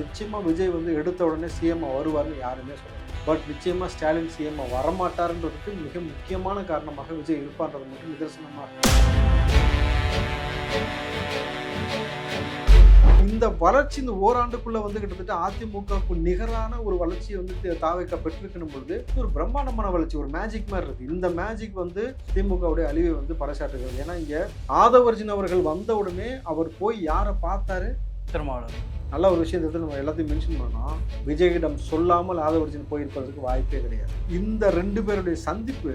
நிச்சயமாக விஜய் வந்து எடுத்த உடனே சிஎம் வருவார்னு யாருமே சொல்லல. பட் நிச்சயமாக ஸ்டாலின் சிஎம் வரமாட்டார்ன்றதுக்கு மிக முக்கியமான காரணமாக விஜய் இருப்பான்றது மட்டும் நிதர்சனமாக இந்த வளர்ச்சி இந்த ஓராண்டுக்குள்ள வந்து கிட்டத்தட்ட அதிமுகவுக்கு நிகரான ஒரு வளர்ச்சியை வந்து தாவைக்க பெற்றிருக்கணும் பொழுது ஒரு பிரம்மாண்டமான வளர்ச்சி ஒரு மேஜிக் மாதிரி இருக்கு. இந்த மேஜிக் வந்து திமுகவுடைய அழிவை வந்து பறைசாட்டுகிறது ஏன்னா இங்க ஆதவர்ஜின் அவர்கள் வந்த உடனே அவர் போய் யாரை பார்த்தாரு? திருமாவளவன் நல்ல ஒரு விஷயத்தை நம்ம எல்லாத்தையும் மென்ஷன் பண்ணோம் விஜயிடம் சொல்லாமல் ஆதவர்ஜின் போயிருப்பதற்கு வாய்ப்பே கிடையாது. இந்த ரெண்டு பேருடைய சந்திப்பு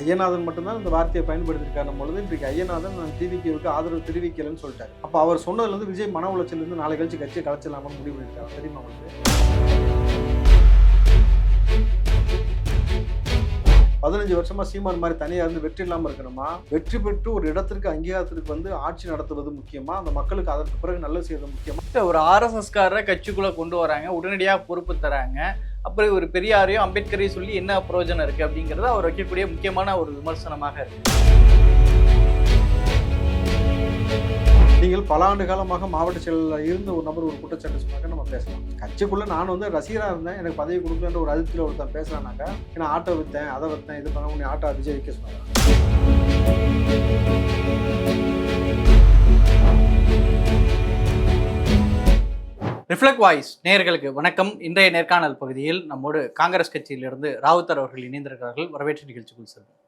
ஐயநாதன் மட்டும்தான் இந்த வார்த்தையை பயன்படுத்தியிருக்காரு பொழுது. இன்றைக்கு ஐயநாதன் நான் டிவிக்கு ஆதரவு தெரிவிக்கலைன்னு சொல்லிட்டாரு. அப்போ அவர் சொன்னதுலேருந்து விஜய் மன உளைச்சலேருந்து நாளை கழிச்சு கட்சியை கலைச்சிடலாமான்னு முடிவு பண்ணியிருக்காரு. தெரியுமா உங்களுக்கு? பதினஞ்சு வருஷமா சீமான் மாதிரி தனியா இருந்து வெற்றி இல்லாம இருக்கணுமா? வெற்றி பெற்று ஒரு இடத்திற்கு அங்கீகாரத்திற்கு வந்து ஆட்சி நடத்துவது முக்கியமா? அந்த மக்களுக்கு அதற்கு பிறகு நல்லது செய்வது முக்கியமா? ஒரு ஆர்எஸ்எஸ்காரரை கட்சிக்குள்ள கொண்டு வராங்க உடனடியாக பொறுப்பு தராங்க. அப்புறம் ஒரு பெரியாரையும் அம்பேத்கரையும் சொல்லி என்ன பிரயோஜனம் இருக்கு அப்படிங்கிறது அவர் வைக்கக்கூடிய முக்கியமான ஒரு விமர்சனமாக இருக்கு. நீங்கள் பல ஆண்டு காலமாக மாவட்ட செயலில் இருந்த ஒரு நபர் ஒரு குற்றச்சாட்டு சொன்னாக்க நம்ம பேசலாம். கட்சிக்குள்ள நான் வந்து ரசிகராக இருந்தேன். எனக்கு பதவி கொடுக்கலன்ற ஒரு அதிருப்தியில் ஒருத்தன் பேசுறானாக்கா நான் ஆட்டோ விற்றேன் அதை விற்றேன் இது பண்ண உன்னை ஆட்டோ விஜய் வைக்க சொன்னாங்க. ரிஃப்ளெக்ட் வாய்ஸ் நேயர்களுக்கு வணக்கம். இன்றைய நேர்காணல் பகுதியில் நம்மோடு காங்கிரஸ் கட்சியிலிருந்து ராவுத்தர் அவர்கள் இணைந்திருக்கிறார்கள். வரவேற்று நிகழ்ச்சிக்குள் செல்வோம்.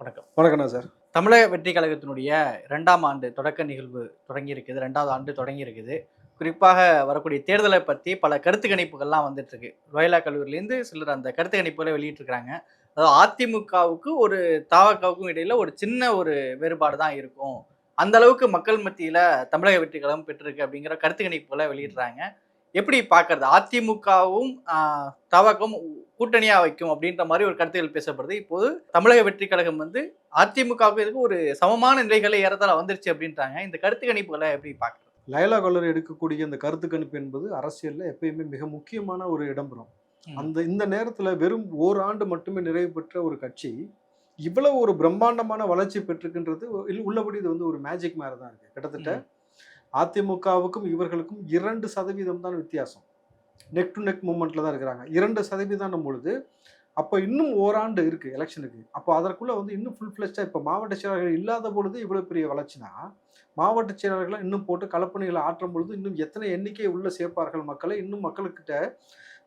வணக்கம். வணக்கண்ணா சார். தமிழக வெற்றி கழகத்தினுடைய ரெண்டாம் ஆண்டு தொடக்க நிகழ்வு தொடங்கி இருக்குது ரெண்டாவது ஆண்டு தொடங்கி இருக்குது குறிப்பாக வரக்கூடிய தேர்தலை பற்றி பல கருத்து கணிப்புகள்லாம் வந்துட்டுருக்கு. ரோயலா கல்லூரிலேருந்து சிலர் அந்த கருத்து கணிப்புகளை வெளியிட்டிருக்கிறாங்க. அதாவது அதிமுகவுக்கு ஒரு தாவக்காவுக்கும் இடையில் ஒரு சின்ன ஒரு வேறுபாடு தான் இருக்கும். அந்த அளவுக்கு மக்கள் மத்தியில் தமிழக வெற்றி கழகம் பெற்றிருக்கு அப்படிங்கிற கருத்து கணிப்புகளை வெளியிடுறாங்க. எப்படி பார்க்கறது? அதிமுகவும் தவகம் கூட்டணியா வைக்கும் அப்படின்ற மாதிரி ஒரு கருத்துகள் பேசப்படுது. இப்போது தமிழக வெற்றி கழகம் வந்து அதிமுகவுக்கு இதுக்கு ஒரு சமமான நிலைகளை ஏறத்தாழ வந்துருச்சு அப்படின்றாங்க. இந்த கருத்து கணிப்புகளை எப்படி பார்க்கறது? லயலா கல்லூரி எடுக்கக்கூடிய அந்த கருத்து கணிப்பு என்பது அரசியல்ல எப்பயுமே மிக முக்கியமான ஒரு இடம்பெறும். அந்த இந்த நேரத்துல வெறும் ஓராண்டு மட்டுமே நிறைவு பெற்ற ஒரு கட்சி இவ்வளவு ஒரு பிரம்மாண்டமான வளர்ச்சி பெற்றிருக்கின்றது உள்ளபடி இது வந்து ஒரு மேஜிக் மாதிரி தான் இருக்கு. கிட்டத்தட்ட அதிமுகவுக்கும் இவர்களுக்கும் இரண்டு சதவீதம் தான் வித்தியாசம். நெக் டு நெக் மூமெண்ட்டில் தான் இருக்கிறாங்க. இரண்டு சதவீதம் பொழுது அப்போ இன்னும் ஓராண்டு இருக்குது எலெக்ஷனுக்கு அப்போ அதற்குள்ளே வந்து இன்னும் ஃபுல் ஃப்ளெஷ்டாக இப்போ மாவட்ட செயலாளர்கள் இல்லாத பொழுது இவ்வளோ பெரிய வளர்ச்சினா மாவட்ட செயலாளர்களை இன்னும் போட்டு கலப்பணிகளை ஆற்றும் பொழுது இன்னும் எத்தனை எண்ணிக்கை உள்ள சேர்ப்பார்கள் மக்களை இன்னும் மக்கள்கிட்ட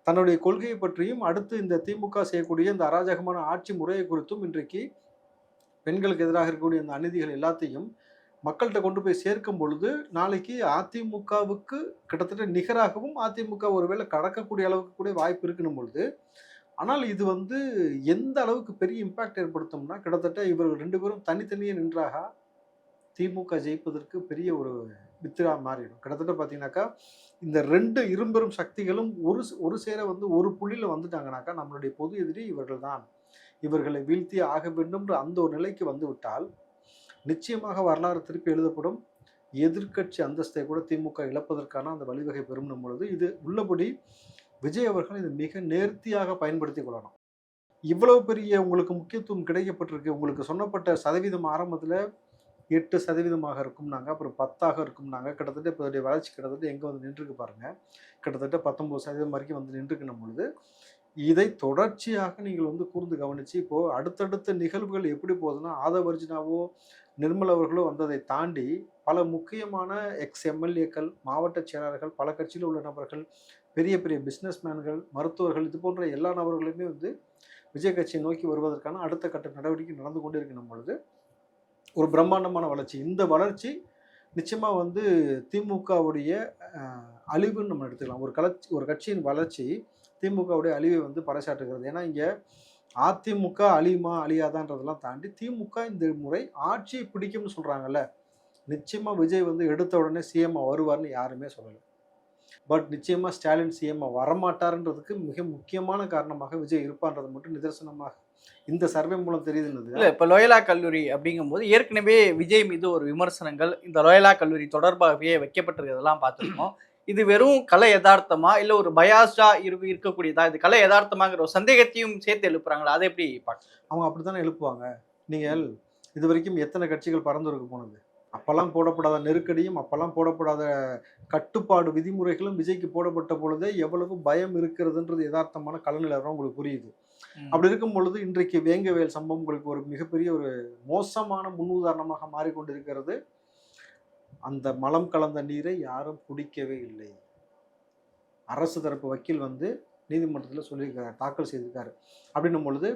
தன்னுடைய கொள்கையை பற்றியும் அடுத்து இந்த திமுக செய்யக்கூடிய இந்த அராஜகமான ஆட்சி முறையை குறித்தும் இன்றைக்கு பெண்களுக்கு எதிராக இருக்கக்கூடிய அந்த அநீதிகள் எல்லாத்தையும் மக்கள்கிட்ட கொண்டு போய் சேர்க்கும் பொழுது நாளைக்கு அதிமுகவுக்கு கிட்டத்தட்ட நிகராகவும் அதிமுக ஒருவேளை கடக்கக்கூடிய அளவுக்கு கூட வாய்ப்பு இருக்கணும் பொழுது ஆனால் இது வந்து எந்த அளவுக்கு பெரிய இம்பாக்ட் ஏற்படுத்தும்னா கிட்டத்தட்ட இவர்கள் ரெண்டு பேரும் தனித்தனியே நின்றாக திமுக ஜெயிப்பதற்கு பெரிய ஒரு வித்திரா மாறிடும். கிட்டத்தட்ட பார்த்தீங்கன்னாக்கா இந்த ரெண்டு இரும்பெரும் சக்திகளும் ஒரு ஒரு சேர வந்து ஒரு புள்ளியில் வந்துட்டாங்கனாக்கா நம்மளுடைய பொது எதிரி இவர்கள் தான் இவர்களை வீழ்த்தி ஆக வேண்டும்ன்ற அந்த ஒரு நிலைக்கு வந்து விட்டால் நிச்சயமாக வரலாறு திருப்பி எழுதப்படும். எதிர்க்கட்சி அந்தஸ்தை கூட திமுக இழப்பதற்கான அந்த வழிவகை பெறும் பொழுது இது உள்ளபடி விஜய் அவர்கள் இதை மிக நேர்த்தியாக பயன்படுத்தி கொள்ளணும் இவ்வளவு பெரிய உங்களுக்கு முக்கியத்துவம் கிடைக்கப்பட்டிருக்கு. உங்களுக்கு சொன்னப்பட்ட சதவீதம் ஆரம்பத்தில் எட்டு சதவீதமாக இருக்கும்னாங்க. அப்புறம் பத்தாக இருக்கும்னாங்க. கிட்டத்தட்ட இப்போ வளர்ச்சி கிட்டத்தட்ட எங்கே வந்து நின்றுருக்கு பாருங்கள் கிட்டத்தட்ட பத்தொம்பது சதவீதம் வரைக்கும் வந்து நின்றுக்கணும் பொழுது இதை தொடர்ச்சியாக நீங்கள் வந்து கூர்ந்து கவனித்து இப்போது அடுத்தடுத்த நிகழ்வுகள் எப்படி போகுதுன்னா ஆதவர்ஜினாவோ நிர்மல் அவர்களும் வந்ததை தாண்டி பல முக்கியமான எக்ஸ் எம்எல்ஏக்கள் மாவட்ட செயலாளர்கள் பல கட்சியில் உள்ள நபர்கள் பெரிய பெரிய பிஸ்னஸ்மேன்கள் மருத்துவர்கள் இது போன்ற எல்லா நபர்களுமே வந்து விஜய் கட்சியை நோக்கி வருவதற்கான அடுத்த கட்ட நடவடிக்கை நடந்து கொண்டு இருக்கணும் பொழுது ஒரு பிரம்மாண்டமான வளர்ச்சி. இந்த வளர்ச்சி நிச்சயமாக வந்து திமுகவுடைய அழிவுன்னு நம்ம எடுத்துக்கலாம். ஒரு கலச்சி ஒரு கட்சியின் வளர்ச்சி திமுகவுடைய அழிவை வந்து பறைசாற்றுகிறது. ஏன்னா இங்கே அதிமுக அழியுமா அழியாதான்றதெல்லாம் தாண்டி திமுக இந்த முறை ஆட்சியை பிடிக்கும்னு சொல்கிறாங்கல்ல நிச்சயமாக விஜய் வந்து எடுத்த உடனே சிஎம்மா வருவார்னு யாருமே சொல்லலை. பட் நிச்சயமாக ஸ்டாலின் சிஎம்மா வரமாட்டாருன்றதுக்கு மிக முக்கியமான காரணமாக விஜய் இருப்பான்றது மட்டும் நிதர்சனமாக இந்த சர்வே மூலம் தெரியுதுன்னு இல்லை இப்போ லோயலா கல்லூரி அப்படிங்கும்போது ஏற்கனவே விஜய் மீது ஒரு விமர்சனங்கள் இந்த லோயலா கல்லூரி தொடர்பாகவே வைக்கப்பட்டிருக்கிறதெல்லாம் பார்த்துருக்கோம். இது வெறும் கலை யதார்த்தமா? இல்ல ஒரு பயாஸ்டா இருக்கு இருக்கக்கூடியதா? இது கலை யதார்த்தமாங்கிற ஒரு சந்தேகத்தையும் சேர்த்து எழுப்புறாங்களா? அதை எப்படி பார்க்க அவங்க அப்படி தானே எழுப்புவாங்க நீங்கள் இது வரைக்கும் எத்தனை கட்சிகள் பரந்துருக்கு போனது? அப்பெல்லாம் போடப்படாத நெருக்கடியும் அப்பெல்லாம் போடப்படாத கட்டுப்பாடு விதிமுறைகளும் விஜய்க்கு போடப்பட்ட பொழுதே எவ்வளவு பயம் இருக்கிறதுன்றது யதார்த்தமான கலநிலவரம் உங்களுக்கு புரியுது. அப்படி இருக்கும் பொழுது இன்றைக்கு வேங்கவேல் சம்பவம் உங்களுக்கு ஒரு மிகப்பெரிய ஒரு மோசமான முன்னுதாரணமாக மாறிக்கொண்டிருக்கிறது. அந்த மலம் கலந்த நீரை யாரும் குடிக்கவே இல்லை. அரசு தரப்பு வக்கீல் வந்து நீதிமன்றத்தில் சொல்லியிருக்காரு தாக்கல் செய்திருக்காரு. அப்படின்னும் பொழுது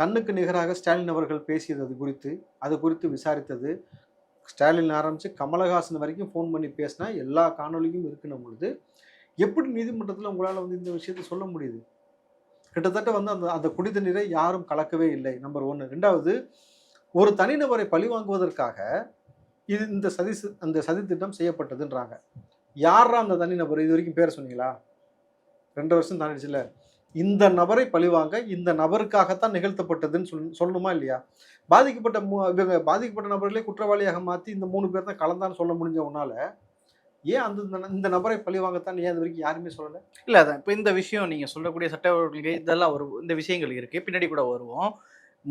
கண்ணுக்கு நிகராக ஸ்டாலின் அவர்கள் பேசியது அது குறித்து அது குறித்து விசாரித்தது. ஸ்டாலின் ஆரம்பித்து கமலஹாசன் வரைக்கும் ஃபோன் பண்ணி பேசினா எல்லா காணொலியும் இருக்குன்னும் பொழுது எப்படி நீதிமன்றத்தில் உங்களால் வந்து இந்த விஷயத்தை சொல்ல முடியுது? கிட்டத்தட்ட வந்து அந்த அந்த குடித நீரை யாரும் கலக்கவே இல்லை நம்பர் ஒன்று ரெண்டாவது ஒரு தனிநபரை பழிவாங்குவதற்காக இது இந்த சதி அந்த சதி திட்டம் செய்யப்பட்டதுன்றாங்க. யாரா அந்த தனி நபர்? இது வரைக்கும் பேர் சொன்னீங்களா? ரெண்டு வருஷம் தாண்டிச்சுல இந்த நபரை பழிவாங்க இந்த நபருக்காகத்தான் நிகழ்த்தப்பட்டதுன்னு சொல் சொல்லணுமா இல்லையா? பாதிக்கப்பட்ட மூ இவங்க பாதிக்கப்பட்ட நபர்களே குற்றவாளியாக மாற்றி இந்த மூணு பேர் தான் கலந்தான்னு சொல்ல முடிஞ்ச உன்னால ஏன் அந்த இந்த- நபரை பழிவாங்கத்தான் ஏன் இது வரைக்கும் யாருமே சொல்லலை? இல்லை அதான். இப்போ இந்த விஷயம் நீங்கள் சொல்லக்கூடிய சட்ட இதெல்லாம் ஒரு இந்த விஷயங்கள் இருக்குது பின்னாடி கூட வருவோம்.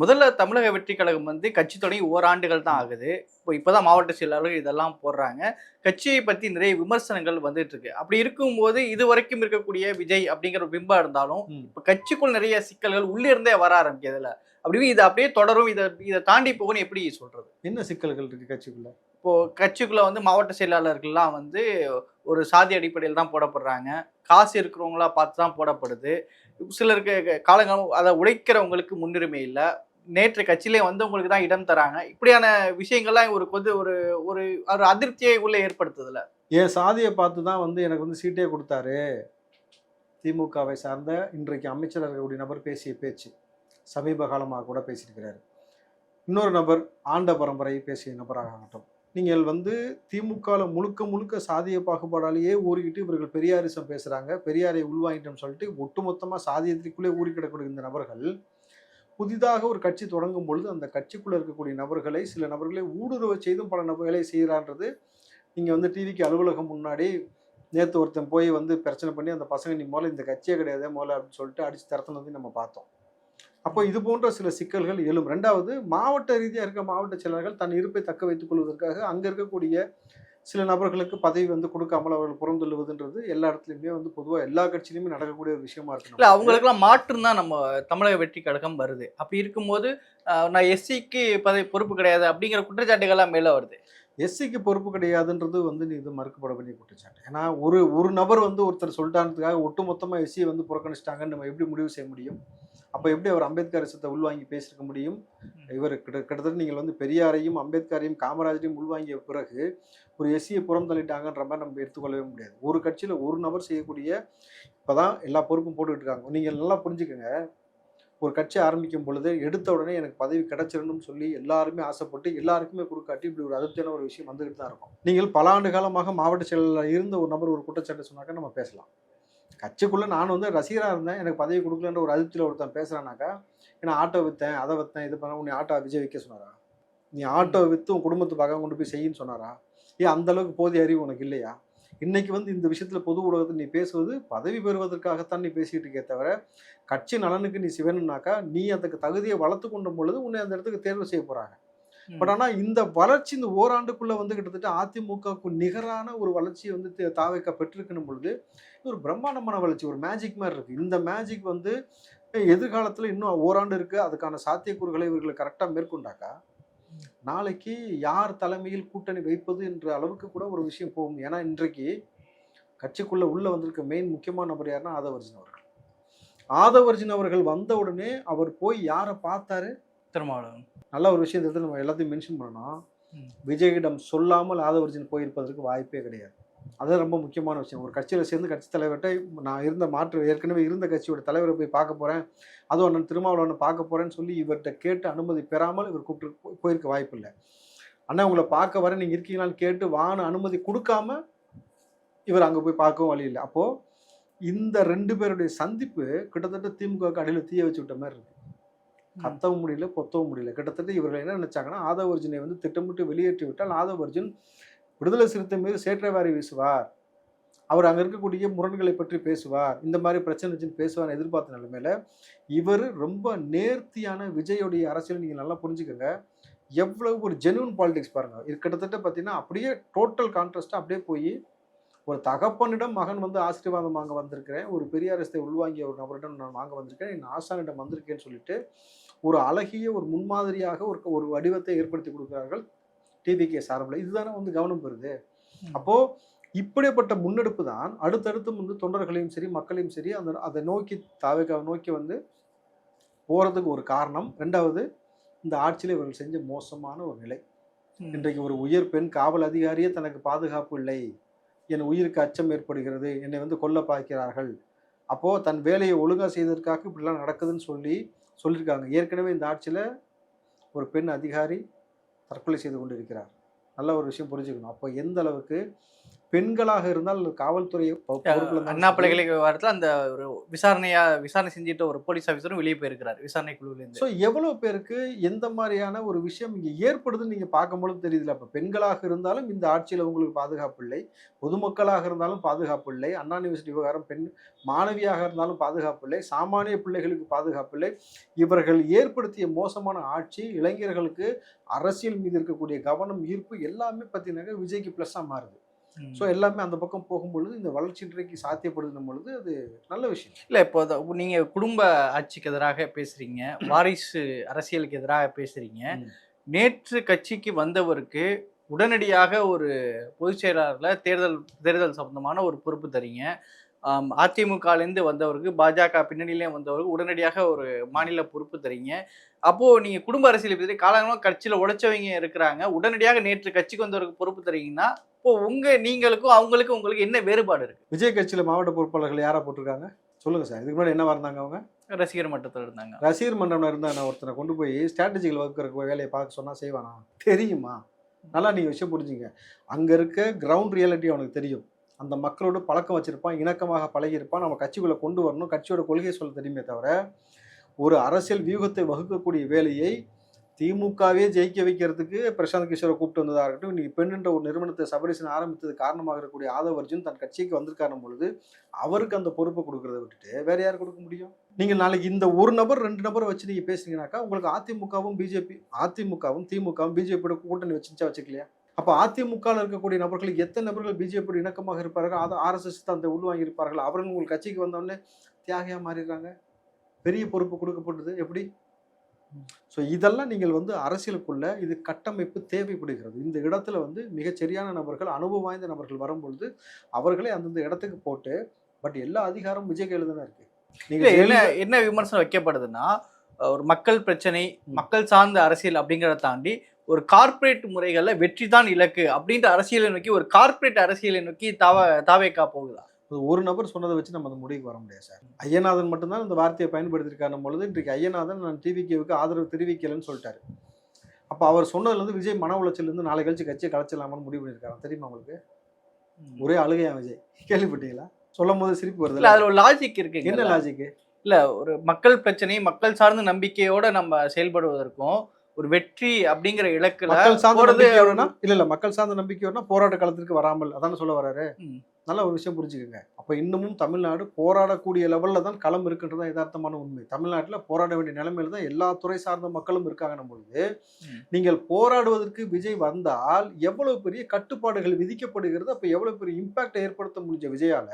முதல்ல தமிழக வெற்றி கழகம் வந்து கட்சி தொடங்கி ஓராண்டுகள் தான் ஆகுது. இப்போ இப்போதான் மாவட்ட செயலாளர்கள் இதெல்லாம் போடுறாங்க. கட்சியை பத்தி நிறைய விமர்சனங்கள் வந்துட்டு இருக்கு. அப்படி இருக்கும்போது இது வரைக்கும் இருக்கக்கூடிய விஜய் அப்படிங்கிற ஒரு பிம்பம் இருந்தாலும். இப்போ கட்சிக்குள் நிறைய சிக்கல்கள் உள்ளே இருந்தே வர ஆரம்பிக்கிறதுல அப்படி இது அப்படியே தொடரும். இதை இதை தாண்டி போகணும் எப்படி சொல்றது? என்ன சிக்கல்கள் இருக்கு கட்சிக்குள்ள? இப்போ கட்சிக்குள்ள வந்து மாவட்ட செயலாளர்கள்லாம் வந்து ஒரு சாதி அடிப்படையில் தான் போடப்படுறாங்க. காசு இருக்கிறவங்களா பார்த்து தான் போடப்படுது. சிலருக்கு காலங்காலம் அதை உழைக்கிறவங்களுக்கு முன்னுரிமை இல்லை. நேற்று கட்சியிலே வந்தவங்களுக்கு தான் இடம் தராங்க. இப்படியான விஷயங்கள்லாம் ஒரு கொது ஒரு ஒரு ஒரு அதிருப்தியை உள்ளே ஏற்படுத்துதில்ல என் சாதியை பார்த்து தான் வந்து எனக்கு வந்து சீட்டே கொடுத்தாரு. திமுகவை சார்ந்த இன்றைக்கு அமைச்சராக இருக்கக்கூடிய நபர் பேசிய பேச்சு சமீப காலமாக கூட பேசியிருக்கிறாரு. இன்னொரு நபர் ஆண்ட பரம்பரை பேசிய நபராக ஆகட்டும். நீங்கள் வந்து திமுகவில் முழுக்க முழுக்க சாதிய பாகுபாடாலேயே ஊறிக்கிட்டு இவர்கள் பெரியாரிசம் பேசுகிறாங்க பெரியாரை உள்வாங்கிட்டோம்னு சொல்லிட்டு ஒட்டுமொத்தமாக சாதியத்திற்குள்ளே ஊறி கிடக்கூடிய இந்த நபர்கள் புதிதாக ஒரு கட்சி தொடங்கும் பொழுது அந்த கட்சிக்குள்ளே இருக்கக்கூடிய நபர்களை சில நபர்களை ஊடுருவ செய்தும் பல நபர்களை செய்கிறான்றது நீங்கள் வந்து டிவிக்கு அலுவலகம் முன்னாடி நேற்று ஒருத்தன் போய் வந்து பிரச்சனை பண்ணி அந்த பசங்க நீ முதல்ல இந்த கட்சியே கிடையாது முதல்ல அப்படின்னு சொல்லிட்டு அடித்து திறத்துனதையும் நம்ம பார்த்தோம். அப்போ இது போன்ற சில சிக்கல்கள் எழும். ரெண்டாவது மாவட்ட ரீதியாக இருக்க மாவட்ட செயலர்கள் தன் இருப்பை தக்க வைத்துக் கொள்வதற்காக அங்கே இருக்கக்கூடிய சில நபர்களுக்கு பதவி வந்து கொடுக்காமல் அவர்கள் புறந்தள்ளுவதுன்றது எல்லா இடத்துலையுமே வந்து பொதுவாக எல்லா கட்சியிலுமே நடக்கக்கூடிய ஒரு விஷயமா இருக்கு இல்ல அவங்களுக்கெல்லாம் மாற்றம் தான் நம்ம தமிழக வெற்றி கழகம் வருது. அப்படி இருக்கும்போது நான் எஸ்சிக்கு பதவி பொறுப்பு கிடையாது அப்படிங்கிற குற்றச்சாட்டுகள்லாம் மேல வருது. எஸ்சிக்கு பொறுப்பு கிடையாதுன்றது வந்து நீ இது மறுக்கப்பட வேண்டிய குற்றச்சாட்டு. ஏன்னா ஒரு ஒரு நபர் வந்து ஒருத்தர் சொல்லிட்டான்றதுக்காக ஒட்டுமொத்தமாக எஸ்சியை வந்து புறக்கணிச்சிட்டாங்கன்னு நம்ம எப்படி முடிவு செய்ய முடியும்? அப்போ எப்படி அவர் அம்பேத்கர் அரசத்தை உள்வாங்கி பேசியிருக்க முடியும்? இவர் கிட்ட கிட்டத்தட்ட நீங்கள் வந்து பெரியாரையும் அம்பேத்கரையும் காமராஜரையும் உள்வாங்கிய பிறகு ஒரு எஸ்சியை புறம் தள்ளிட்டாங்கன்ற மாதிரி நம்ம எடுத்துக்கொள்ளவே முடியாது. ஒரு கட்சியில் ஒரு நபர் செய்யக்கூடிய இப்போதான் எல்லா பொறுப்பும் போட்டுக்கிட்டு இருக்காங்க. நீங்கள் நல்லா புரிஞ்சுக்கங்க. ஒரு கட்சி ஆரம்பிக்கும் பொழுது எடுத்த உடனே எனக்கு பதவி கிடைச்சிடணும்னு சொல்லி எல்லாருமே ஆசைப்பட்டு எல்லாருக்குமே கொடுக்காட்டி இப்படி ஒரு அதிருப்தியான ஒரு விஷயம் வந்துகிட்டு தான் இருக்கும். நீங்கள் பல ஆண்டு காலமாக மாவட்ட செயலாளர் இருந்த ஒரு நபர் ஒரு குற்றச்சாட்டு சொன்னாக்கா நம்ம பேசலாம். கட்சிக்குள்ளே நான் வந்து ரசிகராக இருந்தேன். எனக்கு பதவி கொடுக்கலன்ற ஒரு அதிருப்தியில் ஒருத்தன் பேசுகிறானாக்கா ஏன்னா ஆட்டோ விற்றேன் அதை விற்றேன் இது பண்ண உன்னை ஆட்டோ விஜய் வைக்க சொன்னாரா? நீ ஆட்டோ விற்று உன் குடும்பத்து பக்கம் கொண்டு போய் செய்யின்னு சொன்னாரா? ஏன் அந்த அளவுக்கு போதிய அறிவு உனக்கு இல்லையா? இன்னைக்கு வந்து இந்த விஷயத்துல பொது ஊடகத்தில் நீ பேசுவது பதவி பெறுவதற்காகத்தான் நீ பேசிட்டு இருக்கே தவிர கட்சி நலனுக்கு நீ சிவனுனாக்கா நீ அதுக்கு தகுதியை வளர்த்து கொண்ட பொழுது உன்னை அந்த இடத்துக்கு தேர்வு செய்ய போறாங்க. பட் ஆனா இந்த வளர்ச்சி இந்த ஓராண்டுக்குள்ள வந்து கிட்டத்தட்ட அதிமுகவுக்கு நிகரான ஒரு வளர்ச்சியை வந்து தாவேக்கா பெற்றிருக்கணும் பொழுது ஒரு பிரம்மாண்டமான வளர்ச்சி ஒரு மேஜிக் மாதிரி இருக்கு. இந்த மேஜிக் வந்து எதிர்காலத்துல இன்னும் ஓராண்டு இருக்கு. அதுக்கான சாத்தியக்கூறுகளை இவர்கள் கரெக்டாக மேற்கொண்டாக்கா நாளைக்கு யார் தலைமையில் கூட்டணி வைப்பது என்ற அளவுக்கு கூட ஒரு விஷயம் போகும். ஏன்னா இன்றைக்கு கட்சிக்குள்ள உள்ள வந்திருக்க மெயின் முக்கியமான நபர் யாருன்னா ஆதவர்ஜின் அவர்கள். ஆதவர்ஜின் அவர்கள் வந்த உடனே அவர் போய் யாரை பார்த்தாரு? திருமாவளவன். நல்ல ஒரு விஷயத்தை நம்ம எல்லாத்தையும் மென்ஷன் பண்ணணும். விஜயிடம் சொல்லாமல் ஆதவர்ஜின் போயிருப்பதற்கு வாய்ப்பே கிடையாது. அது ரொம்ப முக்கியமான விஷயம். ஒரு கட்சியில் சேர்ந்து கட்சி தலைவர்கிட்ட நான் இருந்த மாற்று ஏற்கனவே இருந்த கட்சியோட தலைவரை போய் பார்க்க போகிறேன் அதுவும் அண்ணன் திருமாவளவனை பார்க்க போகிறேன்னு சொல்லி இவர்கிட்ட கேட்டு அனுமதி பெறாமல் இவர் கூப்பிட்டு போயிருக்க வாய்ப்பு இல்லை. அண்ணா உங்களை பார்க்க வரேன். நீங்கள் இருக்கீங்களான்னு கேட்டு வான அனுமதி கொடுக்காம இவர் அங்கே போய் பார்க்கவும் வழி இல்லை. அப்போது இந்த ரெண்டு பேருடைய சந்திப்பு கிட்டத்தட்ட திமுக அடியில் தீய வச்சு விட்ட மாதிரி இருக்கு. கத்தவும் முடியல பொத்தவும் முடியல. கிட்டத்தட்ட இவர்கள் என்ன நினைச்சாங்கன்னா ஆதவர்ஜுனை வந்து திட்டமிட்டு வெளியேற்றி விட்டால் ஆதவர்ஜுன் விடுதலை சிறுத்தை மீது சேற்றவாரி வீசுவார். அவர் அங்கே இருக்கக்கூடிய முரண்களை பற்றி பேசுவார். இந்த மாதிரி பிரச்சனை வச்சுன்னு பேசுவார் எதிர்பார்த்த நிலைமையில இவர் ரொம்ப நேர்த்தியான விஜயோடைய அரசியல் நீங்கள் நல்லா புரிஞ்சுக்கோங்க. எவ்வளவு ஒரு ஜெனுவன் பாலிடிக்ஸ் பாருங்க. இது கிட்டத்தட்ட பார்த்தீங்கன்னா அப்படியே டோட்டல் கான்ட்ராஸ்டாக அப்படியே போய் ஒரு தகப்பனிடம் மகன் வந்து ஆசீர்வாதம் வாங்க வந்திருக்கிறேன் ஒரு பெரியாரத்தை உள்வாங்கிய ஒரு நபரிடம் நான் வாங்க வந்திருக்கேன் என் ஆசானிடம் வந்திருக்கேன்னு சொல்லிட்டு ஒரு அழகிய ஒரு முன்மாதிரியாக ஒரு ஒரு வடிவத்தை ஏற்படுத்தி கொடுக்கிறார்கள் டிவிகே சார்பில். இதுதானே வந்து கவனம் பெறுது. அப்போ இப்படிப்பட்ட முன்னெடுப்பு தான் அடுத்தடுத்து வந்து தொண்டர்களையும் சரி மக்களையும் சரி அந்த அதை நோக்கி தாவேக்காவை நோக்கி வந்து போறதுக்கு ஒரு காரணம். ரெண்டாவது இந்த ஆட்சியில் இவர்கள் செஞ்ச மோசமான ஒரு நிலை. இன்றைக்கு ஒரு உயர் பெண் காவல் அதிகாரியே தனக்கு பாதுகாப்பு இல்லை. என் உயிருக்கு அச்சம் ஏற்படுகிறது. என்னை வந்து கொல்ல பார்க்கிறார்கள் அப்போ தன் வேலையை ஒழுங்கா செய்ததற்காக இப்படிலாம் நடக்குதுன்னு சொல்லி சொல்லியிருக்காங்க ஏற்கனவே இந்த ஆட்சியில் ஒரு பெண் அதிகாரி தற்கொலை செய்து கொண்டு இருக்கிறார் நல்ல ஒரு விஷயம் புரிஞ்சுக்கணும். அப்போ எந்த அளவுக்கு பெண்களாக இருந்தால் காவல்துறை அண்ணா விவகாரத்தில் அந்த ஒரு விசாரணையா விசாரணை செஞ்சுட்டு ஒரு போலீஸ் ஆஃபீஸரும் வெளியே போயிருக்கிறார் விசாரணை குழுவில இருந்து ஸோ எவ்வளவு பேருக்கு எந்த மாதிரியான ஒரு விஷயம் இங்கே ஏற்படுதுன்னு நீங்கள் பார்க்கும்பொழுது தெரியுதுல அப்போ பெண்களாக இருந்தாலும் இந்த ஆட்சியில் உங்களுக்கு பாதுகாப்பு இல்லை. பொதுமக்களாக இருந்தாலும் பாதுகாப்பு இல்லை. அண்ணா யூனிவர்சிட்டி விவகாரம் பெண் மாணவியாக இருந்தாலும் பாதுகாப்பு இல்லை. சாமானிய பிள்ளைகளுக்கு பாதுகாப்பு இல்லை. இவர்கள் ஏற்படுத்திய மோசமான ஆட்சி இளைஞர்களுக்கு அரசியல் மீது இருக்கக்கூடிய கவனம் ஈர்ப்பு எல்லாமே பார்த்தீங்கன்னாக்க விஜய்க்கு ப்ளஸ்ஸாக மாறுது. ஸோ எல்லாமே அந்த பக்கம் போகும்பொழுது இந்த வளர்ச்சி இன்றைக்கு சாத்தியப்படுதும் பொழுது அது நல்ல விஷயம். இல்ல இப்போ அத- நீங்க குடும்ப ஆட்சிக்கு எதிராக பேசுறீங்க. வாரிசு அரசியலுக்கு எதிராக பேசுறீங்க. ம். நேற்று கட்சிக்கு வந்தவருக்கு உடனடியாக ஒரு பொதுச் செயலாளர்ல தேர்தல் தேர்தல் சம்பந்தமான ஒரு பொறுப்பு தரீங்க. அதிமுகலேருந்து வந்தவருக்கு பாஜக பின்னணியிலே வந்தவருக்கு உடனடியாக ஒரு மாநில பொறுப்பு தரீங்க. அப்போ நீங்க குடும்ப அரசியலை பற்றி காலங்களாக கட்சியில உழைச்சவங்க இருக்கிறாங்க. உடனடியாக நேற்று கட்சிக்கு வந்தவருக்கு பொறுப்பு தரீங்கன்னா இப்போ உங்க நீங்களுக்கும் அவங்களுக்கும் உங்களுக்கு என்ன வேறுபாடு இருக்கு? விஜய் கட்சியில் மாவட்ட பொறுப்பாளர்கள் யாரா போட்டிருக்காங்க? சொல்லுங்க சார். இதுக்கு முன்னாடி என்ன இருந்தாங்க அவங்க? ரசிகர் மட்டத்தில் இருந்தாங்க. ரசிகர் மன்றம்ல இருந்தா நான் ஒருத்தனை கொண்டு போய் ஸ்ட்ராட்டஜிகள் வகுக்கிற வேலையை பார்க்க சொன்னா செய்வானா? தெரியுமா? நல்லா நீங்க விஷயம் புரிஞ்சுங்க. அங்க இருக்க கிரவுண்ட் ரியாலிட்டி அவனுக்கு தெரியும். அந்த மக்களோட பழக்கம் வச்சிருப்பான் இணக்கமாக பழகியிருப்பான் நம்ம கட்சிக்குள்ள கொண்டு வரணும் கட்சியோட கொள்கையை சொல்ல தெரியுமே தவிர ஒரு அரசியல் வியூகத்தை வகுக்கக்கூடிய வேலையை திமுகவே ஜெயிக்க வைக்கிறதுக்கு பிரசாந்த் கிஷோரை கூப்பிட்டு வந்ததாக இருக்கட்டும் இன்னைக்கு பெண்ணுன்ற ஒரு நிறுவனத்தை சபரிசன் ஆரம்பித்தது காரணமாக இருக்கக்கூடிய ஆதவ் அர்ஜுன் தன் கட்சிக்கு வந்திருக்காரும் பொழுது அவருக்கு அந்த பொறுப்பை கொடுக்கறத விட்டுட்டு வேற யார் கொடுக்க முடியும்? நீங்கள் நாளைக்கு இந்த ஒரு நபர் ரெண்டு நபரை வச்சு நீங்கள் பேசுனீங்கனாக்கா உங்களுக்கு அதிமுகவும் பிஜேபி அதிமுகவும் திமுகவும் பிஜேபியோட கூட்டணி வச்சுச்சா வச்சுக்கலையா? அப்போ அதிமுகவில் இருக்கக்கூடிய நபர்கள் எத்தனை நபர்கள் பிஜேபி இணக்கமாக இருப்பார்கள்? அதை ஆர்எஸ்எஸ் தான் அந்த உள்வாங்கி அவர்கள் உங்கள் கட்சிக்கு வந்தோடனே தியாகியாக மாறிடுறாங்க. பெரிய பொறுப்பு கொடுக்கப்படுது எப்படி? ஸோ இதெல்லாம் நீங்கள் வந்து அரசியலுக்குள்ள இது கட்டமைப்பு தேவைப்படுகிறது. இந்த இடத்துல வந்து மிகச் சரியான நபர்கள் அனுபவம் வாய்ந்த நபர்கள் வரும்பொழுது அவர்களே அந்தந்த இடத்துக்கு போட்டு பட் எல்லா அதிகாரம் விஜய் கையில் தானே இருக்கு. இல்ல நீங்க என்ன என்ன விமர்சனம் வைக்கப்படுதுன்னா ஒரு மக்கள் பிரச்சனை மக்கள் சார்ந்த அரசியல் அப்படிங்கிறத தாண்டி ஒரு கார்ப்பரேட் முறைகள்ல வெற்றி தான் இலக்கு அப்படின்ற அரசியலை நோக்கி ஒரு கார்ப்பரேட் அரசியலை நோக்கி தாவ தாவேக்கா போகுதா? ஒரு நபர் சொன்னதை வச்சு நம்ம அந்த முடிவுக்கு வர முடியாது சார். ஐயநாதன் மட்டும்தான் இந்த வார்த்தையை பயன்படுத்தியிருக்காருன்னும் பொழுது இன்றைக்கு ஐயநாதன் நான் டிவிகேவுக்கு ஆதரவு தெரிவிக்கலைன்னு சொல்லிட்டாரு. அப்போ அவர் சொன்னதுலேருந்து விஜய் மன உளைச்சல்லேருந்து நாளை கழிச்சு கட்சியை கலைச்சிடலாமான்னு முடிவு பண்ணியிருக்காரு? தெரியுமா உங்களுக்கு? ஒரே அழுகையா விஜய். கேள்விப்பட்டீங்களா? சொல்லும் போது சிரிப்பு வருது இல்ல அதுல ஒரு லாஜிக் இருக்கு என்ன லாஜிக்கு இல்ல ஒரு மக்கள் பிரச்சனை மக்கள் சார்ந்த நம்பிக்கையோட நம்ம செயல்படுவதற்கும் ஒரு வெற்றி அப்படிங்கிற இலக்குல மக்கள் சார்ந்த இல்ல இல்ல மக்கள் சார்ந்த நம்பிக்கையோடனா போராட்ட களத்திற்கு வராமல் அதானே சொல்ல வராரு. நல்ல ஒரு விஷயம் புரிஞ்சுக்கோங்க. அப்ப இன்னமும் தமிழ்நாடு போராடக்கூடிய லெவல்ல தான் களம் இருக்குன்றது தான் யதார்த்தமான உண்மை. தமிழ்நாட்டுல போராட வேண்டிய நிலைமையில தான் எல்லா துறை சார்ந்த மக்களும் இருக்காங்க பொழுது. நீங்கள் போராடுவதற்கு விஜய் வந்தால் எவ்வளவு பெரிய கட்டுப்பாடுகள் விதிக்கப்படுகிறது அப்ப எவ்வளவு பெரிய இம்பாக்டை ஏற்படுத்த முடிஞ்ச விஜயால?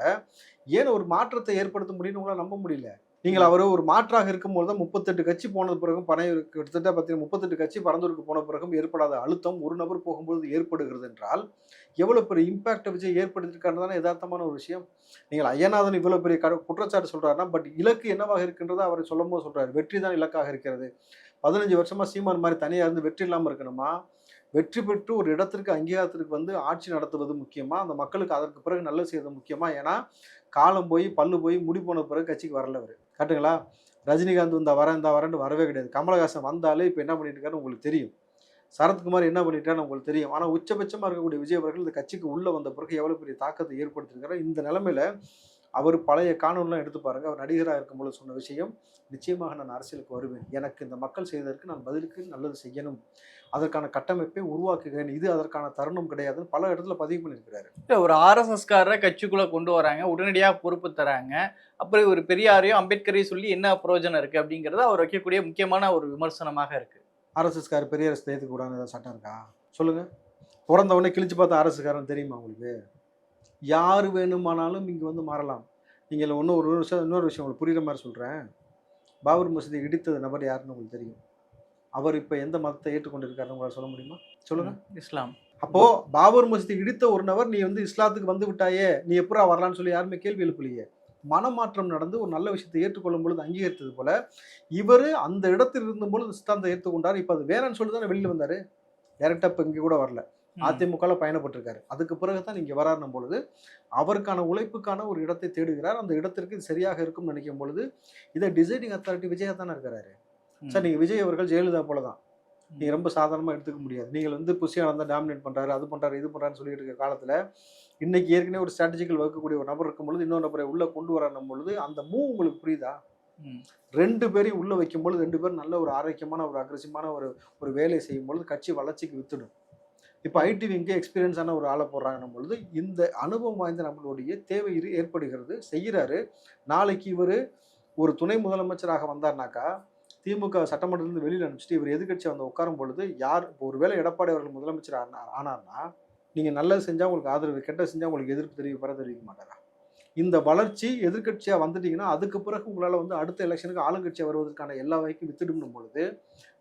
ஏன் ஒரு மாற்றத்தை ஏற்படுத்த முடியும்னு உங்களால நம்ப முடியல? நீங்கள் அவர் ஒரு மாற்றாக இருக்கும்போது தான் முப்பத்தெட்டு கட்சி போனது பிறகும் பனை கிட்டத்தட்ட பார்த்தீங்கன்னா முப்பத்தெட்டு கட்சி பரந்தூருக்கு போன பிறகும் ஏற்படாத அழுத்தம் ஒரு நபர் போகும்போது ஏற்படுகிறது என்றால் எவ்வளவு பெரிய இம்பாக்டை வச்சு ஏற்படுத்திருக்காருன்னு தானே யதார்த்தமான ஒரு விஷயம். நீங்கள் ஐயநாதன் இவ்வளவு பெரிய கட- குற்றச்சாட்டு சொல்றாருன்னா பட் இலக்கு என்னவாக இருக்கின்றதோ அவர் சொல்லும் போது சொல்றாரு. வெற்றி தான் இலக்காக இருக்கிறது. பதினஞ்சு வருஷமா சீமான் மாதிரி தனியாக இருந்து வெற்றி இல்லாமல் இருக்கணுமா? வெற்றி பெற்று ஒரு இடத்திற்கு அங்கீகாரத்திற்கு வந்து ஆட்சி நடத்துவது முக்கியமா? அந்த மக்களுக்கு அதற்கு பிறகு நல்லது செய்வது முக்கியமா? ஏன்னா காலம் போய் பல்லு போய் முடி போன பிறகு கட்சிக்கு வரல அவர். கரெக்டுங்களா ரஜினிகாந்த் இந்த வரேன் இந்த வரேன் வரவே கிடையாது. கமலஹாசன் வந்தாலே இப்போ என்ன பண்ணிட்டு இருக்காருன்னு உங்களுக்கு தெரியும். சரத்குமார் என்ன பண்ணிட்டான்னு உங்களுக்கு தெரியும். ஆனால் உச்சபட்சமாக இருக்கக்கூடிய விஜய் அவர்கள் இந்த கட்சிக்கு உள்ளே வந்த பிறகு எவ்வளோ பெரிய தாக்கத்தை ஏற்படுத்தியிருக்காரு இந்த நிலமையில அவர் பழைய காணொலிலாம் எடுத்து பாருங்கள் அவர் நடிகராக இருக்கும்போது சொன்ன விஷயம் நிச்சயமாக நான் அரசியலுக்கு வருவேன். எனக்கு இந்த மக்கள் செய்ததற்கு நான் பதிலுக்கு நல்லது செய்யணும். அதற்கான கட்டமைப்பை உருவாக்குகிறேன். இது அதற்கான தருணம் கிடையாதுன்னு பல இடத்துல பதிவு பண்ணியிருக்கிறாரு. இல்ல, ஒரு ஆர்எஸ்எஸ்காரரை கட்சிக்குள்ள கொண்டு வராங்க உடனடியாக பொறுப்பு தராங்க. அப்புறம் ஒரு பெரியாரையும் அம்பேத்கரையும் சொல்லி என்ன பிரயோஜனம் இருக்கு அப்படிங்கறது அவர் வைக்கக்கூடிய முக்கியமான ஒரு விமர்சனமாக இருக்கு. ஆர்எஸ்எஸ்கார் பெரிய அரசு ஏற்றுக்கூடாதுன்னு ஏதாவது சட்டம் இருக்கா? சொல்லுங்கள் பிறந்த உடனே கிழிச்சு பார்த்தா ஆர்எஸ்எஸ்காரன் தெரியுமா உங்களுக்கு? யார் வேணுமானாலும் இங்கே வந்து மாறலாம். நீங்கள் இன்னும் ஒரு விஷயம் இன்னொரு விஷயம் உங்களுக்கு புரியுற மாதிரி சொல்கிறேன் பாபர் மசூதி இடித்தது நபர் யாருன்னு உங்களுக்கு தெரியும். அவர் இப்போ எந்த மதத்தை ஏற்றுக்கொண்டிருக்காருன்னு உங்களால் சொல்ல முடியுமா? சொல்லுங்கள் இஸ்லாம். அப்போ பாபர் மசூதி இடித்த ஒரு நபர் நீ வந்து இஸ்லாத்துக்கு வந்து விட்டாயே நீ எப்படா வரலான்னு சொல்லி யாருமே கேள்வி எழுப்பலையே? மனமாற்றம் நடந்து ஒரு நல்ல விஷயத்தை ஏற்றுக்கொள்ளும் பொழுது அங்கீகரித்தது போல இவர் அந்த இடத்தில் இருந்தபொழுது இஸ்லாத்தை ஏற்றுக்கொண்டார். இப்போ அது வேறன்னு சொல்லி தானே வெளியில் வந்தார். டேரெக்டாக இப்போ இங்கே கூட வரல. அதிமுகவில் பயணப்பட்டிருக்காரு. அதுக்கு பிறகு தான் இங்கே வராருன்னும் பொழுது அவருக்கான உழைப்புக்கான ஒரு இடத்தை தேடுகிறார். அந்த இடத்திற்கு சரியாக இருக்கும்னு நினைக்கும் பொழுது இதை டிசைடிங் அத்தாரிட்டி விஜயா தானே இருக்கிறாரு? சார் நீங்கள் விஜய் அவர்கள் ஜெயலலிதா போல தான் நீங்கள் ரொம்ப சாதாரணமாக எடுத்துக்க முடியாது. நீங்கள் வந்து புஷியானந்தா டாமினேட் பண்ணுறாரு அது பண்ணுறாரு இது பண்ணுறாருன்னு சொல்லிட்டு இருக்க காலத்தில் இன்னைக்கு ஏற்கனவே ஒரு ஸ்ட்ராட்டஜிக்கல் வகுக்கக்கூடிய ஒரு நபர் இருக்கும் பொழுது இன்னொரு நபரை உள்ளே கொண்டு வரணும் பொழுது அந்த மூவ் உங்களுக்கு புரியுதா. ரெண்டு பேரையும் உள்ளே வைக்கும் பொழுது ரெண்டு பேரும் நல்ல ஒரு ஆரோக்கியமான ஒரு அக்ரஸிவான ஒரு ஒரு வேலை செய்யும் பொழுது கட்சி வளர்ச்சிக்கு வித்துடும். இப்போ ஐடி விங்கே எக்ஸ்பீரியன்ஸான ஒரு ஆளை போடுறாங்கன்னும் பொழுது இந்த அனுபவம் வாய்ந்த நம்மளுடைய தேவை ஏற்படுகிறது. செய்கிறாரு நாளைக்கு இவர் ஒரு துணை முதலமைச்சராக வந்தார்னாக்கா திமுக சட்டமன்றத்திலிருந்து வெளியில் அனுப்பிச்சிட்டு இவர் எதிர்கட்சி வந்து உட்காரும் பொழுது யார் இப்போ ஒருவேளை எடப்பாடி அவர்கள் முதலமைச்சர் ஆனார்னா நீங்கள் நல்லது செஞ்சால் உங்களுக்கு ஆதரவு கெட்டது செஞ்சால் உங்களுக்கு எதிர்ப்பு தெரிவிப்பார தெரிவிக்க மாட்டாரா? இந்த வளர்ச்சி எதிர்க்கட்சியாக வந்துட்டீங்கன்னா அதுக்கு பிறகு உங்களால் வந்து அடுத்த எலெக்ஷனுக்கு ஆளுங்கட்சியாக வருவதற்கான எல்லா வகைக்கும் வித்துடும் பொழுது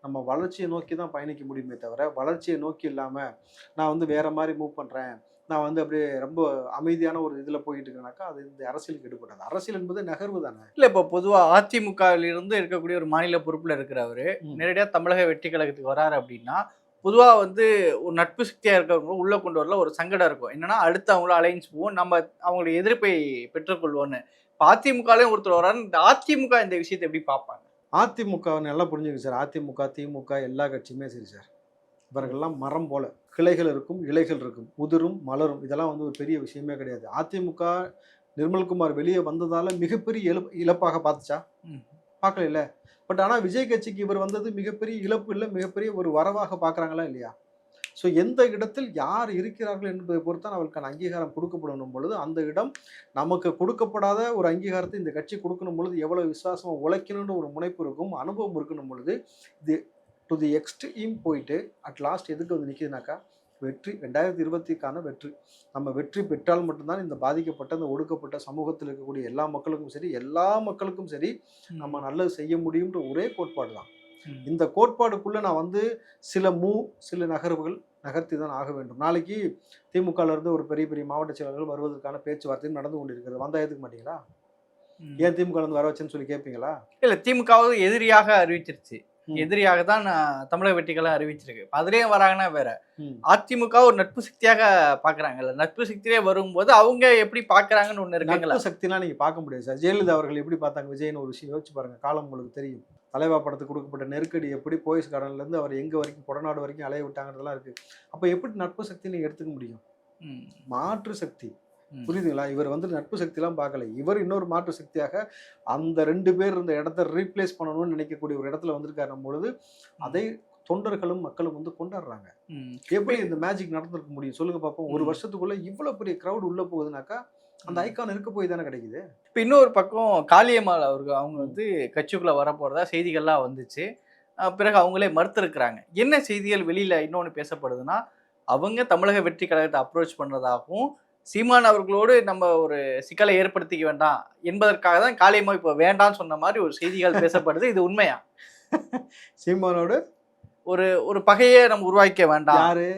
நம்ம வளர்ச்சியை நோக்கி தான் பயணிக்க முடியுமே தவிர வளர்ச்சியை நோக்கி இல்லாமல் நான் வந்து வேறு மாதிரி மூவ் பண்ணுறேன் நான் வந்து அப்படியே ரொம்ப அமைதியான ஒரு இதில் போயிட்டு இருக்கேனாக்கா அது இந்த அரசியலுக்கு எடுப்படாது அரசியல் என்பது நகர்வு தானே? இல்ல இப்போ பொதுவா அதிமுகவில் இருந்து இருக்கக்கூடிய ஒரு மாநில பொறுப்புல இருக்கிறவரு நேரடியா தமிழக வெற்றி கழகத்துக்கு வராரு அப்படின்னா பொதுவா வந்து ஒரு நட்பு சக்தியா இருக்கிறவங்க உள்ள கொண்டு வரல ஒரு சங்கடம் இருக்கும். என்னன்னா அடுத்து அவங்கள அலைன்ஸ் போவோம் நம்ம அவங்களுடைய எதிர்ப்பை பெற்றுக்கொள்வோன்னு இப்போ அதிமுகலையும் ஒருத்தர் வராரு இந்த அதிமுக இந்த விஷயத்தை எப்படி பார்ப்பாங்க? அதிமுக நல்லா புரிஞ்சுங்க சார். அதிமுக திமுக எல்லா கட்சியுமே சரி சார். இவர்கள்லாம் மரம் போல. கிளைகள் இருக்கும் இலைகள் இருக்கும் உதிரும் மலரும். இதெல்லாம் வந்து ஒரு பெரிய விஷயமே கிடையாது. அதிமுக நிர்மல்குமார் வெளியே வந்ததால மிகப்பெரிய இழப்பு இழப்பாக பார்த்துச்சா. பார்க்கல இல்ல பட் ஆனால் விஜய் கட்சிக்கு இவர் வந்தது மிகப்பெரிய இழப்பு இல்லை மிகப்பெரிய ஒரு வரவாக பார்க்குறாங்களா இல்லையா? ஸோ எந்த இடத்தில் யார் இருக்கிறார்கள் என்பதை பொறுத்தான் அவர்களுக்கான அங்கீகாரம் கொடுக்கப்படணும் பொழுது அந்த இடம் நமக்கு கொடுக்கப்படாத ஒரு அங்கீகாரத்தை இந்த கட்சி கொடுக்கணும் பொழுது எவ்வளோ விசுவாசமாக உழைக்கணுன்ற ஒரு முனைப்பு இருக்கும் அனுபவம் இருக்கணும் பொழுது இது டு தி எக்ஸ்ட்ரீம் போயிட்டு அட் லாஸ்ட் எதுக்கு வந்து நிற்கிதுனாக்கா வெற்றி ரெண்டாயிரத்தி இருபத்திக்கான வெற்றி. நம்ம வெற்றி பெற்றால் மட்டும்தான் இந்த பாதிக்கப்பட்ட இந்த ஒடுக்கப்பட்ட சமூகத்தில் இருக்கக்கூடிய எல்லா மக்களுக்கும் சரி எல்லா மக்களுக்கும் சரி நம்ம நல்லது செய்ய முடியுன்ற ஒரே கோட்பாடு தான். இந்த கோட்பாடுக்குள்ள நான் வந்து சில மூ சில நகர்வுகள் நகர்த்தி தான் ஆக வேண்டும். நாளைக்கு திமுகல இருந்து ஒரு பெரிய பெரிய மாவட்ட செயலாளர்கள் வருவதற்கான பேச்சுவார்த்தை நடந்து கொண்டிருக்கிறது. வந்தா ஏத்துக்க மாட்டீங்களா. ஏன் திமுக இருந்து வர வச்சேன்னு சொல்லி கேட்பீங்களா இல்ல திமுகவது எதிரியாக அறிவிச்சிருச்சு. எதிரியாக தான் தமிழக வெற்றிகளும் அறிவிச்சிருக்கு. இப்ப அதுலயும் வராங்கன்னா வேற. அதிமுக ஒரு நட்பு சக்தியாக பாக்குறாங்கல்ல. நட்பு சக்தியிலே வரும்போது அவங்க எப்படி பாக்குறாங்கன்னு ஒண்ணு இருக்குங்களா? நட்பு சக்திலாம் நீங்க பார்க்க முடியாது சார். ஜெயலலிதா அவர்கள் எப்படி பார்த்தாங்க? விஜய்னு ஒரு விஷயம் யோசிச்சு பாருங்க. காலம் உங்களுக்கு தெரியும். தலைவா படத்துக்கு கொடுக்கப்பட்ட நெருக்கடி எப்படி போயஸ் கார்டன்ல இருந்து அவர் எங்க வரைக்கும் கொடநாடு வரைக்கும் அலைய விட்டாங்கிறதெல்லாம் இருக்கு. அப்ப எப்படி நட்பு சக்தி நீங்க எடுத்துக்க முடியும். மாற்று சக்தி. புரியுதுங்களா? இவர் வந்து நட்பு சக்திலாம் பார்க்கல. இவர் இன்னொரு மாற்று சக்தியாக அந்த ரெண்டு பேர் இருந்த இடத்த ரீப்ளேஸ் பண்ணணும்னு நினைக்கக்கூடிய ஒரு இடத்துல வந்திருக்காரு பொழுது அதை தொண்டர்களும் மக்களும் வந்து கொண்டாடுறாங்க. எப்படி இந்த மேஜிக் நடந்திருக்க முடியும்? சொல்லுங்க பார்ப்போம் ஒரு. வருஷத்துக்குள்ள இவ்வளவு பெரிய crowd உள்ள போகுதுனாக்கா அந்த ம். ஐகான் இருக்க போய் தானே கிடைக்குது? இப்ப இன்னொரு பக்கம் காளியம்மாள் அவர்கள் அவங்க வந்து கட்சிக்குள்ள வர போறதா செய்திகள்லாம் வந்துச்சு. பிறகு அவங்களே மறுத்திருக்கிறாங்க. என்ன செய்திகள் வெளியில இன்னொன்னு பேசப்படுதுன்னா அவங்க தமிழக வெற்றி கழகத்தை அப்ரோச் பண்றதாகவும் சீமான் அவர்களோடு நம்ம ஒரு சிக்கலை ஏற்படுத்திக்க வேண்டாம். என்பதற்காக தான் காளியம்மா இப்போ வேண்டாம்னு சொன்ன மாதிரி ஒரு செய்திகள் பேசப்படுது. இது உண்மையா? சீமானோடு? ஒரு ஒரு பகையை நம்ம உருவாக்க வேண்டாம். யாரு?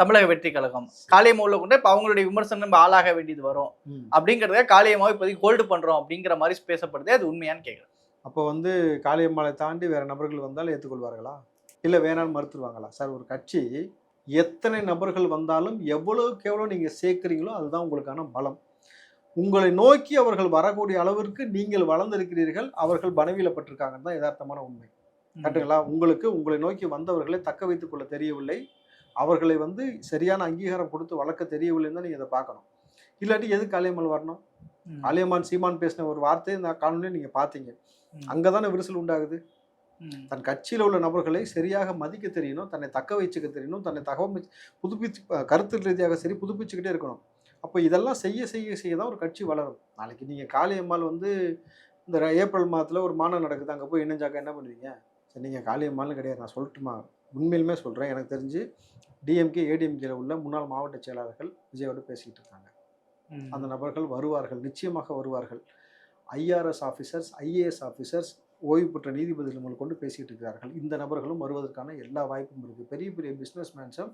தமிழக வெற்றி கழகம். காளியம்மா உள்ள கொண்டு இப்ப அவங்களுடைய விமர்சனம் நம்ம ஆளாக வேண்டியது வரும். அப்படிங்கறத காளியம்மாவை இப்போதைக்கு ஹோல்டு பண்றோம் அப்படிங்கிற மாதிரி பேசப்படுது அது உண்மையான்னு கேக்குறேன். அப்போ வந்து காளியம்மாளை தாண்டி வேற நபர்கள் வந்தால் ஏற்றுக்கொள்வார்களா இல்லை வேணாம்னு மறுத்துருவாங்களா? சார் ஒரு கட்சி எத்தனை நபர்கள் வந்தாலும் எவ்வளவுக்கு எவ்வளோ நீங்கள் சேர்க்குறீங்களோ அதுதான் உங்களுக்கான பலம். உங்களை நோக்கி அவர்கள் வரக்கூடிய அளவிற்கு நீங்கள் வளர்ந்திருக்கிறீர்கள் அவர்கள் பணவீலப்பட்டிருக்காங்கன்னு தான் யதார்த்தமான உண்மை. கரெக்டுங்களா? உங்களுக்கு உங்களை நோக்கி வந்தவர்களை தக்க வைத்துக் கொள்ள தெரியவில்லை. அவர்களை வந்து சரியான அங்கீகாரம் கொடுத்து வளர்க்க தெரியவில்லைன்னு தான் நீங்கள் இதை பார்க்கணும். இல்லாட்டி எது காளியம்மாள் வரணும். காளியம்மான் சீமான் பேசின ஒரு வார்த்தையை நான் காணொலியை நீங்கள் பார்த்தீங்க. அங்கே தானே விரிசல் உண்டாகுது. தன் கட்சியில் உள்ள நபர்களை சரியாக மதிக்க தெரியணும் தன்னை தக்க வச்சுக்க தெரியணும் தன்னை தகவல் புதுப்பிச்சு கருத்து ரீதியாக சரி புதுப்பிச்சுக்கிட்டே இருக்கணும். அப்போ இதெல்லாம் செய்ய செய்ய செய்ய தான் ஒரு கட்சி வளரும். நாளைக்கு நீங்கள் காளியம்மாள் வந்து இந்த ஏப்ரல் மாதத்தில் ஒரு மாநாடு நடக்குது அங்கே போய் இணைஞ்சாக்க என்ன பண்ணுவீங்க? நீங்கள் காளியம்மாலும் கிடையாது நான் சொல்லட்டுமா? உண்மையிலுமே சொல்கிறேன் எனக்கு தெரிஞ்சு டிஎம்கே ஏடிஎம்கேல உள்ள முன்னாள் மாவட்ட செயலாளர்கள் விஜயோடு பேசிக்கிட்டு இருக்காங்க. அந்த நபர்கள் வருவார்கள் நிச்சயமாக வருவார்கள். ஐஆர்எஸ் ஆஃபீஸர்ஸ் ஐஏஎஸ் ஆஃபீஸர்ஸ் ஓய்வு பெற்ற நீதிபதிகள் முதல் கொண்டு பேசிக்கிட்டு இருக்கிறார்கள். இந்த நபர்களும் வருவதற்கான எல்லா வாய்ப்பும் இருக்குது பெரிய பெரிய பிஸ்னஸ் மேன்ஸை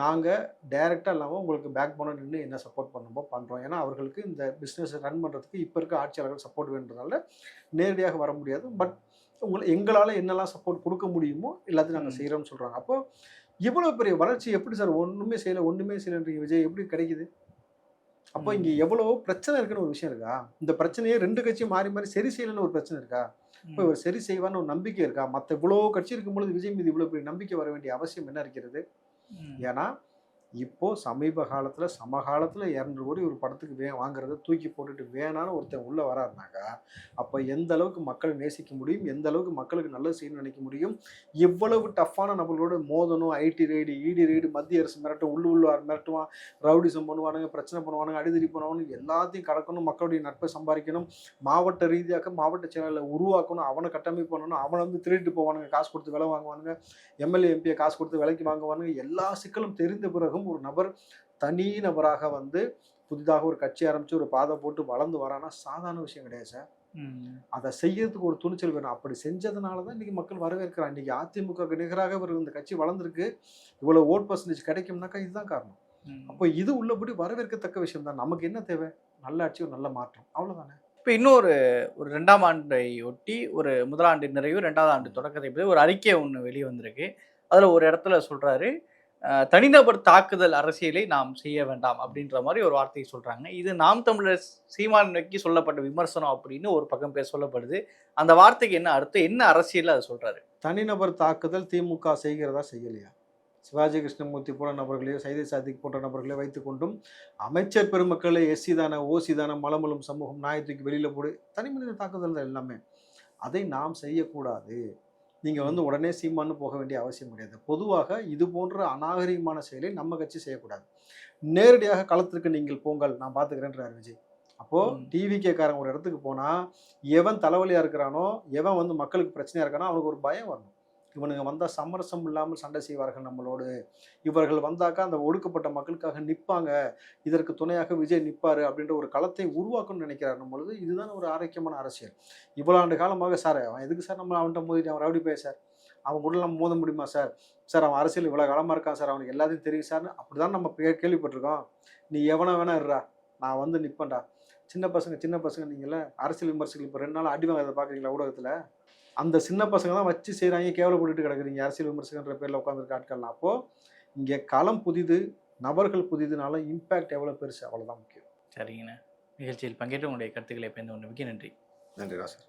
நாங்கள் டைரெக்டாக இல்லாமல் உங்களுக்கு பேக் போன நின்று என்ன சப்போர்ட் பண்ணுமோ பண்ணுறோம் ஏன்னா அவர்களுக்கு இந்த பிஸ்னஸ் ரன் பண்ணுறதுக்கு இப்போ இருக்க ஆட்சியாளர்கள் சப்போர்ட் வேண்டுறதால நேரடியாக வர முடியாது. பட் உங்களை எங்களால் என்னெல்லாம் சப்போர்ட் கொடுக்க முடியுமோ எல்லாத்தையும் நாங்கள். செய்கிறோம்னு சொல்கிறாங்க அப்போ இவ்வளோ பெரிய வளர்ச்சி எப்படி சார் ஒன்றுமே செய்யலை ஒன்றுமே செய்யலைன்றீங்க விஜய். எப்படி கிடைக்குது? அப்போ. இங்கே எவ்வளவோ பிரச்சனை இருக்குன்னு ஒரு விஷயம் இருக்கா? இந்த பிரச்சனையே ரெண்டு கட்சியும் மாறி மாறி சரி செய்யலைன்னு ஒரு பிரச்சனை இருக்கா? இப்போ இவர் சரி செய்வான்னு ஒரு நம்பிக்கை இருக்கா? மற்ற இவ்வளோ கட்சி இருக்கும் பொழுது விஜய் மீது இவ்வளோ பெரிய நம்பிக்கை வர வேண்டிய அவசியம் என்ன இருக்கிறது. ஏன்னா இப்போது சமீப காலத்தில் சமகாலத்தில் இரநூறு கோடி ஒரு படத்துக்கு வே வாங்குறத தூக்கி போட்டுட்டு வேணான்னு ஒருத்தன் உள்ளே வராருனாக்கா அப்போ எந்த அளவுக்கு மக்களை நேசிக்க முடியும் எந்த அளவுக்கு மக்களுக்கு நல்லது செய்யணும்னு நினைக்க முடியும் எவ்வளவு டஃப்பான நம்மளோட மோதணும் ஐடி ரைடு இடி ரைடு மத்திய அரசு மிரட்டும் உள்ளு உள்ளார் மிரட்டுவான் ரவுடிசம் பண்ணுவானுங்க பிரச்சனை பண்ணுவானுங்க அடிதடி பண்ணுவானுங்க எல்லாத்தையும் கடக்கணும் மக்களுடைய நட்பை சம்பாதிக்கணும் மாவட்ட ரீதியாக மாவட்ட செயலாளரை உருவாக்கணும் அவனை கட்டமைப்பு பண்ணணும் அவனை வந்து திருட்டு போவானுங்க காசு கொடுத்து விலை வாங்குவானுங்க எம்எல்ஏ எம்பியை காசு கொடுத்து விலைக்கு வாங்குவானுங்க எல்லா சிக்கலும் தெரிந்த பிறகும் ஒரு நபர் தனி நபராக வந்து புதிதாக ஒரு கட்சி ஆரம்பிச்சு ஒரு பாதை போட்டு வளர்ந்து வரானா சாதாரண விஷயம் கிடையாது சார். அதை செய்யறதுக்கு ஒரு துணிச்சல் வேணும். அப்படி செஞ்சதுனால தான் இன்னைக்கு மக்கள் வரவேற்கிறாங்க. இன்னைக்கு அதிமுக நிகராக ஒரு இந்த கட்சி வளர்ந்துருக்கு. இவ்வளவு ஓட் பர்சன்டேஜ் கிடைக்கும்னாக்கா இதுதான் காரணம். அப்போ இது உள்ளபடி வரவேற்கத்தக்க விஷயம் தான். நமக்கு என்ன தேவை? நல்ல ஆட்சி ஒரு நல்ல மாற்றம். அவ்வளவுதானே? இப்போ இன்னொரு ஒரு ரெண்டாம் ஆண்டை ஒட்டி ஒரு முதலாண்டு நிறைவு ரெண்டாவது ஆண்டு தொடக்கத்தை பற்றி ஒரு அறிக்கை ஒன்று வெளியே வந்திருக்கு அதில் ஒரு இடத்துல சொல்றாரு அஹ், தனிநபர் தாக்குதல் அரசியலை நாம் செய்ய வேண்டாம் அப்படின்ற மாதிரி ஒரு வார்த்தையை சொல்கிறாங்க இது நாம் தமிழர் சீமான் நோக்கி சொல்லப்பட்ட விமர்சனம் அப்படின்னு ஒரு பக்கம் பேர் சொல்லப்படுது. அந்த வார்த்தைக்கு என்ன அர்த்தம்? என்ன அரசியல் அதை சொல்கிறாரு தனிநபர் தாக்குதல் திமுக செய்கிறதா செய்யலையா? சிவாஜி கிருஷ்ணமூர்த்தி போன்ற நபர்களையோ சைதை சாதிக் போன்ற நபர்களை வைத்துக்கொண்டும் அமைச்சர் பெருமக்களை எஸ்சி தானே ஓசி தான மலமலும் சமூகம் நாயத்துக்கு தூக்கி வெளியில் போடு தனி மனித தாக்குதல் தான் எல்லாமே. அதை நாம் செய்யக்கூடாது. நீங்கள் வந்து உடனே சீமான்னு போக வேண்டிய அவசியம் கிடையாது. பொதுவாக இது போன்ற அநாகரிகமான செயலை நம்ம கட்சி செய்யக்கூடாது. நேரடியாக களத்திற்கு நீங்கள் போங்கள் நான் பார்த்துக்கிறேன்றார் விஜய். அப்போது ம். டிவிகே காரன் ஒரு இடத்துக்கு போனால் எவன் தலைவலியாக இருக்கிறானோ எவன் வந்து மக்களுக்கு பிரச்சனையாக இருக்கானோ அவனுக்கு ஒரு பயம் வரணும். இவனுங்க வந்தால் சமரசம் இல்லாமல் சண்டை செய்வார்கள் நம்மளோடு. இவர்கள் வந்தாக்கா அந்த ஒடுக்கப்பட்ட மக்களுக்காக நிற்பாங்க. இதற்கு துணையாக விஜய் நிற்பார் அப்படின்ற ஒரு களத்தை உருவாக்கணும்னு நினைக்கிறார் பொழுது. இதுதான் ஒரு ஆரோக்கியமான அரசியல். இவ்வளோ ஆண்டு காலமாக சார் அவன் எதுக்கு சார் நம்ம அவன்கிட்ட மோதிட்டு அவன் ரவுடி பேச சார்? அவன் கூட நம்ம மோத முடியுமா சார்? சார் அவன் அரசியல் இவ்வளோ காலமாக இருக்கான் சார். அவனுக்கு எல்லாத்தையும் தெரியும் சார்னு அப்படி தான் நம்ம கேள்விப்பட்டிருக்கோம். நீ எவனா வேணா இருடா நான் வந்து நிற்பேன்டா சின்ன பசங்க சின்ன பசங்க நீங்கள அரசியல் விமர்சகர்கள் இப்போ ரெண்டு நாள் அடி வாங்கிறத பார்க்குறீங்களா ஊடகத்தில்? அந்த சின்ன பசங்க தான் வச்சு செய்கிறாங்க கேவலப்பட்டுட்டு கிடக்குறீங்க? அரசியல் விமர்சகன்ற பேரில் உட்காந்துருக்க ஆட்கள்லாம். அப்போது இங்கே களம் புதிது நபர்கள் புதிதுனால இம்பேக்ட் எவ்வளோ பெருசு? அவ்வளோதான் முக்கியம். சரிங்கண்ணா. நிகழ்ச்சியில் பங்கேற்று உங்களுடைய கருத்துக்களை பயந்து கொண்டு மிக்க நன்றி. நன்றி ராசர்